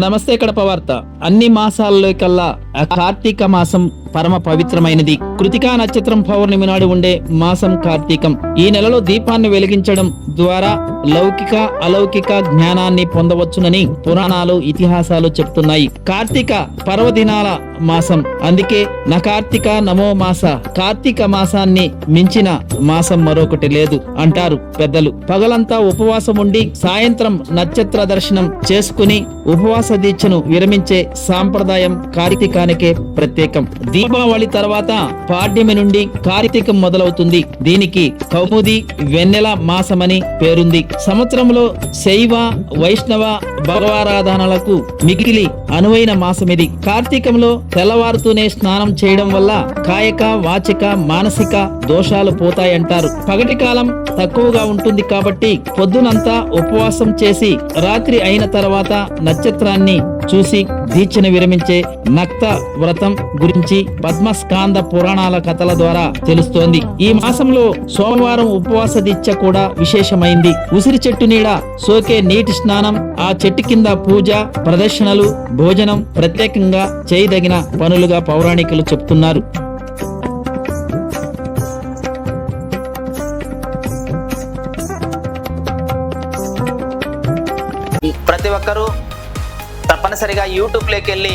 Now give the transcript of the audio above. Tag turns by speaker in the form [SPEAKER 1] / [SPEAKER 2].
[SPEAKER 1] నమస్తే కడప వార్త అన్ని మాసాల్లో కల్లా కార్తీక మాసం పరమ పవిత్రమైనది. కృతికా నక్షత్రం పౌర్ణమి నాడు ఉండే మాసం కార్తీకం. ఈ నెలలో దీపాన్ని వెలిగించడం ద్వారా లౌకిక అలౌకిక జ్ఞానాన్ని పొందవచ్చునని పురాణాలు ఇతిహాసాలు చెప్తున్నాయి. కార్తీక పర్వదినాల మాసం. అందుకే నా కార్తీక నమో మాస కార్తీక మాసాన్ని మించిన మాసం మరొకటి లేదు అంటారు పెద్దలు. పగలంతా ఉపవాసం ఉండి సాయంత్రం నక్షత్ర దర్శనం చేసుకుని ఉపవాస దీక్షను విరమించే సాంప్రదాయం కార్తీక కార్తీకానికే ప్రత్యేకం. దీపావళి తర్వాత పాడ్యమి నుండి కార్తీకం మొదలవుతుంది. దీనికి కౌముది వెన్నెల మాసమని పేరుంది. సంవత్సరంలో శైవ వైష్ణవ భగవారాధనలకు మిగిలి అనువైన మాసమిది. కార్తీకంలో తెల్లవారుతూనే స్నానం చేయడం వల్ల కాయక వాచిక మానసిక దోషాలు పోతాయంటారు. పగటి కాలం తక్కువగా ఉంటుంది కాబట్టి పొద్దునంతా ఉపవాసం చేసి రాత్రి అయిన తర్వాత నక్షత్రాన్ని చూసి దీక్షను విరమించే నక్త వ్రతం గురించి పద్మస్కాంద పురాణాల కథల ద్వారా తెలుస్తోంది. ఈ మాసంలో సోమవారం ఉపవాస దీక్ష కూడా విశేషమైంది. ఉసిరి చెట్టు నీడ సోకే నీటి స్నానం ఆ చెట్టు కింద పూజ ప్రదర్శనలు భోజనం ప్రత్యేకంగా చేయదగిన పనులుగా పౌరాణికులు చెప్తున్నారు.
[SPEAKER 2] ప్రతి ఒక్కరూ తప్పనిసరిగా యూట్యూబ్లోకి వెళ్ళి